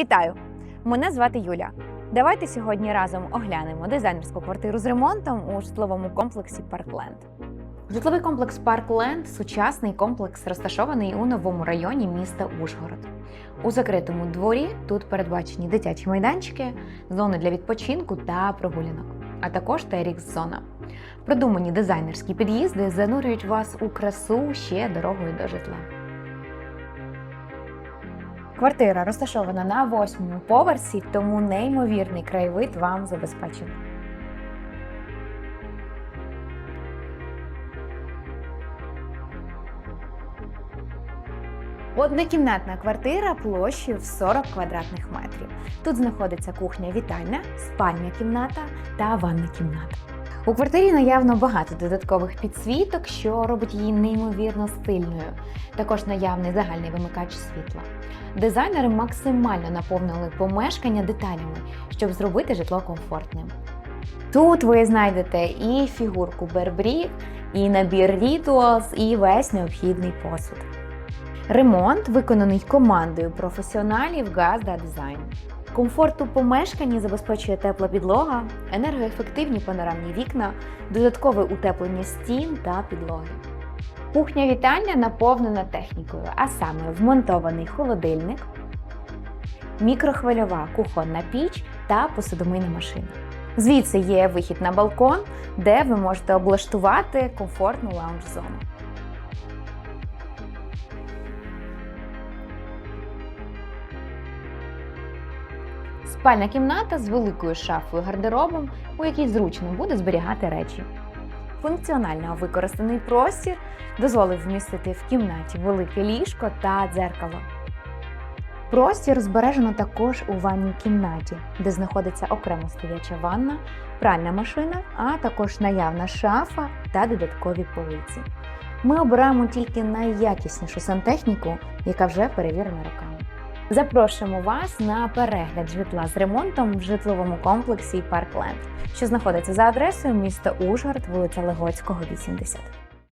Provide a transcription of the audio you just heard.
Вітаю! Мене звати Юля. Давайте сьогодні разом оглянемо дизайнерську квартиру з ремонтом у житловому комплексі Паркленд. Житловий комплекс Паркленд сучасний комплекс, розташований у новому районі міста Ужгород. У закритому дворі тут передбачені дитячі майданчики, зони для відпочинку та прогулянок, а також TRX зона. Продумані дизайнерські під'їзди занурюють вас у красу ще дорогою до житла. Квартира розташована на восьмому поверсі, тому неймовірний краєвид вам забезпечено. Однокімнатна квартира площею в 40 квадратних метрів. Тут знаходиться кухня-вітальня, спальня кімната та ванна кімната. У квартирі наявно багато додаткових підсвіток, що робить її неймовірно стильною. Також наявний загальний вимикач світла. Дизайнери максимально наповнили помешкання деталями, щоб зробити житло комфортним. Тут ви знайдете і фігурку Бербрі, і набір Rituals, і весь необхідний посуд. Ремонт виконаний командою професіоналів Газда Дизайн. Комфорт у помешканні забезпечує тепла підлога, енергоефективні панорамні вікна, додаткове утеплення стін та підлоги. Кухня вітальня наповнена технікою, а саме вмонтований холодильник, мікрохвильова кухонна піч та посудомийна машина. Звідси є вихід на балкон, де ви можете облаштувати комфортну лаунж-зону. Спальна кімната з великою шафою гардеробом, у якій зручно буде зберігати речі. Функціонально використаний простір дозволив вмістити в кімнаті велике ліжко та дзеркало. Простір збережено також у ванній кімнаті, де знаходиться окремо стояча ванна, пральна машина, а також наявна шафа та додаткові полиці. Ми обираємо тільки найякіснішу сантехніку, яка вже перевірена роками. Запрошуємо вас на перегляд житла з ремонтом в житловому комплексі Паркленд, що знаходиться за адресою міста Ужгород, вулиця Легоцького, 80.